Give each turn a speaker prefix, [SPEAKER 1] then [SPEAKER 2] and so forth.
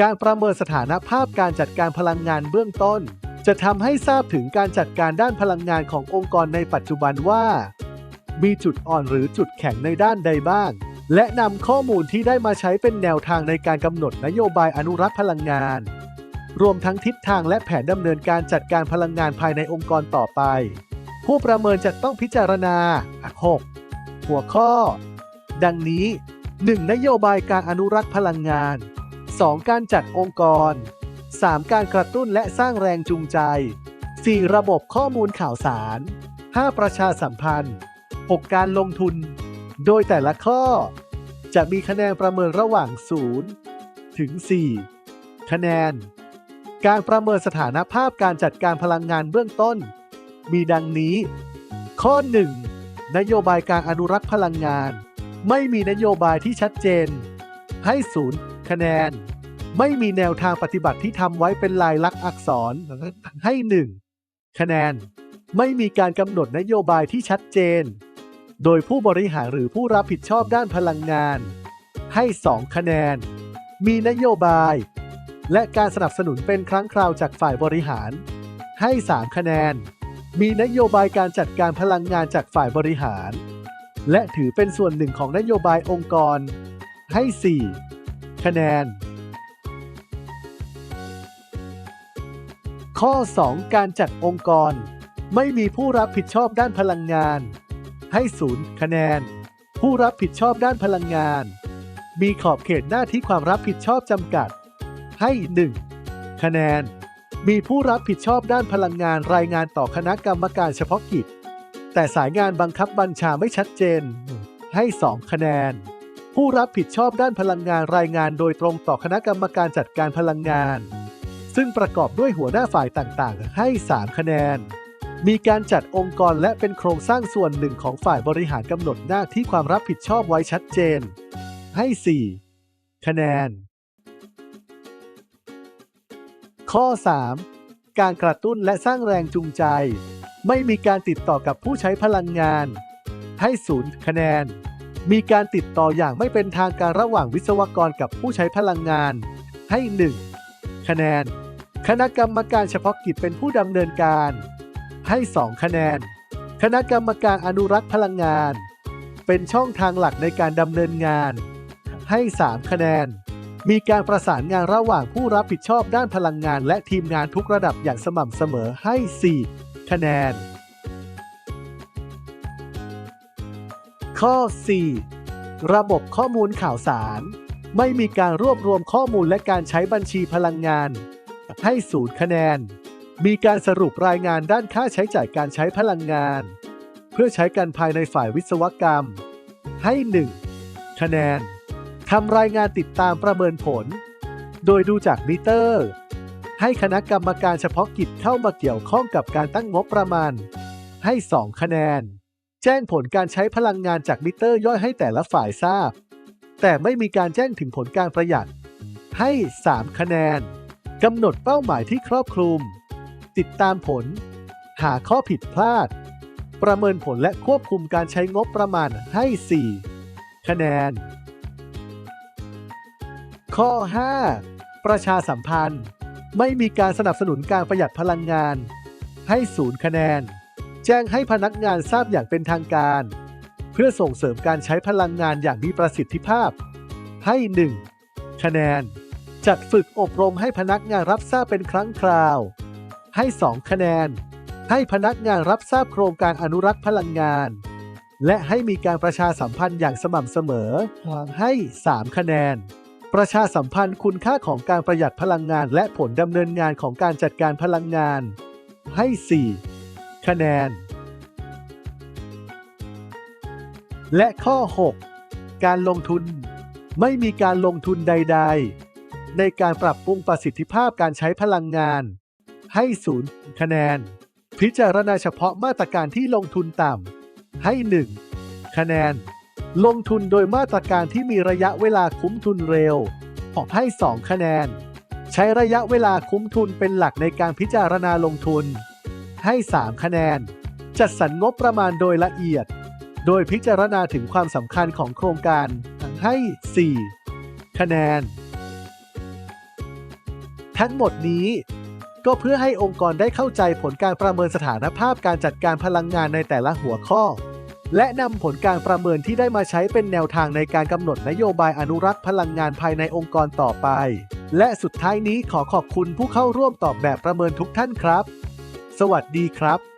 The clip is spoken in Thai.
[SPEAKER 1] การประเมินสถานภาพการจัดการพลังงานเบื้องต้น จะทำให้ทราบถึงการจัดการด้านพลังงานขององค์กรในปัจจุบันว่า มีจุดอ่อนหรือจุดแข็งในด้านใดบ้าง และนำข้อมูลที่ได้มาใช้เป็นแนวทางในการกำหนดนโยบายอนุรักษ์พลังงาน รวมทั้งทิศทางและแผนดำเนินการจัดการพลังงานภายในองค์กรต่อไป ผู้ประเมินจะต้องพิจารณา 6. หัวข้อ ดังนี้ 1. นโยบายการอนุรักษ์พลังงาน 2. การจัดองค์กร 3. การกระตุ้นและสร้างแรงจูงใจ 4. ระบบข้อมูลข่าวสาร 5. ประชาสัมพันธ์ 6. การลงทุน โดยแต่ละข้อ จะมีคะแนนประเมินระหว่าง 0 ถึง 4 คะแนน การประเมินสถานภาพการจัดการพลังงานเบื้องต้น มีดังนี้ ข้อ 1. นโยบายการอนุรักษ์พลังงาน ไม่มีนโยบายที่ชัดเจน ให้ศูนย์ คะแนน ไม่มีแนวทางปฏิบัติที่ทำไว้เป็นลายลักษณ์อักษรให้ 1 คะแนน ไม่มีการกำหนดนโยบายที่ชัดเจน โดยผู้บริหารหรือผู้รับผิดชอบด้านพลังงาน ให้ 2 คะแนน มีนโยบาย และการสนับสนุนเป็นครั้งคราวจากฝ่ายบริหาร ให้ 3 คะแนน มีนโยบายการจัดการพลังงานจากฝ่ายบริหาร และถือเป็นส่วนหนึ่งของนโยบายองค์กร ให้ 4 คะแนน ข้อ 2 การจัดองค์กร ไม่มีผู้รับผิดชอบด้านพลังงาน ให้ศูนย์คะแนน ผู้รับผิดชอบด้านพลังงาน มีขอบเขตหน้าที่ความรับผิดชอบจำกัด ให้ 1 คะแนน มีผู้รับผิดชอบด้านพลังงานรายงานต่อคณะกรรมการเฉพาะกิจ แต่สายงานบังคับบัญชาไม่ชัดเจน ให้ 2 คะแนน ผู้รับผิดชอบด้านพลังงานรายงานโดยตรงต่อคณะกรรมการจัดการพลังงาน ซึ่งประกอบด้วยหัวหน้าฝ่ายต่างๆ ให้ 3 คะแนน มีการจัดองค์กรและเป็นโครงสร้างส่วนหนึ่งของฝ่ายบริหารกำหนดหน้าที่ความรับผิดชอบไว้ชัดเจน ให้ 4 คะแนน ข้อ 3 การกระตุ้นและสร้างแรงจูงใจ ไม่มีการติดต่อกับผู้ใช้พลังงาน ให้ศูนย์คะแนน มีการติดต่ออย่างไม่เป็นทางการระหว่างวิศวกรกับผู้ใช้พลังงาน ให้ 1 คะแนน คณะกรรมการเฉพาะกิจเป็นผู้ดำเนินการ ให้ 2 คะแนน คณะกรรมการอนุรักษ์พลังงาน เป็นช่องทางหลักในการดำเนินงาน ให้ 3 คะแนน มีการประสานงานระหว่างผู้รับผิดชอบด้านพลังงาน และทีมงานทุกระดับอย่างสม่ำเสมอให้ 4 คะแนน ข้อ 4 ระบบข้อมูลข่าวสาร ไม่มีการรวบรวมข้อมูลและการใช้บัญชีพลังงาน ให้ศูนย์คะแนน มีการสรุปรายงานด้านค่าใช้จ่ายการใช้พลังงาน เพื่อใช้กันภายในฝ่ายวิศวกรรม ให้ 1 คะแนนทำรายงานติดตามประเมินผล โดยดูจากมิเตอร์ ให้คณะกรรมการเฉพาะกิจเข้ามาเกี่ยวข้องกับการตั้งงบประมาณ ให้ 2 คะแนน แจ้งผลการใช้พลังงานจากมิเตอร์ย่อยให้แต่ละฝ่ายทราบ แต่ไม่มีการแจ้งถึงผลการประหยัด ให้ 3 คะแนนกำหนดเป้าหมายที่ครอบคลุม ติดตามผล หาข้อผิดพลาด ประเมินผลและควบคุมการใช้งบประมาณให้ 4 คะแนน ข้อ 5 ประชาสัมพันธ์ ไม่มีการสนับสนุนการประหยัดพลังงาน ให้ศูนย์คะแนน แจ้งให้พนักงานทราบอย่างเป็นทางการ เพื่อส่งเสริมการใช้พลังงานอย่างมีประสิทธิภาพ ให้ 1 คะแนน จัดฝึกอบรมให้พนักงานรับทราบเป็นครั้งคราว ให้ 2 คะแนน ให้พนักงานรับทราบโครงการอนุรักษ์พลังงาน และให้มีการประชาสัมพันธ์อย่างสม่ำเสมอ ให้ 3 คะแนนประชาสัมพันธ์คุณค่าของการประหยัดพลังงานและผลดำเนินงานของการจัดการพลังงาน ให้ 4 คะแนน และข้อ 6 การลงทุน ไม่มีการลงทุนใด ๆ ในการปรับปรุงประสิทธิภาพการใช้พลังงาน ให้ศูนย์คะแนน พิจารณาเฉพาะมาตรการที่ลงทุนต่ำ ให้ 1 คะแนน ลงทุนโดยมาตรการที่มีระยะเวลาคุ้มทุนเร็วขอให้ 2 คะแนน ใช้ระยะเวลาคุ้มทุนเป็นหลักในการพิจารณาลงทุน ให้ 3 คะแนน จัดสรรงบประมาณโดยละเอียด โดยพิจารณาถึงความสำคัญของโครงการให้ 4 คะแนน ทั้งหมดนี้ก็เพื่อให้องค์กรได้เข้าใจผลการประเมินสถานภาพการจัดการพลังงานในแต่ละหัวข้อ และนำผลการประเมินที่ได้มาใช้เป็นแนวทางในการกำหนดนโยบายอนุรักษ์พลังงานภายในองค์กรต่อไป และสุดท้ายนี้ขอขอบคุณผู้เข้าร่วมตอบแบบประเมินทุกท่านครับ สวัสดีครับ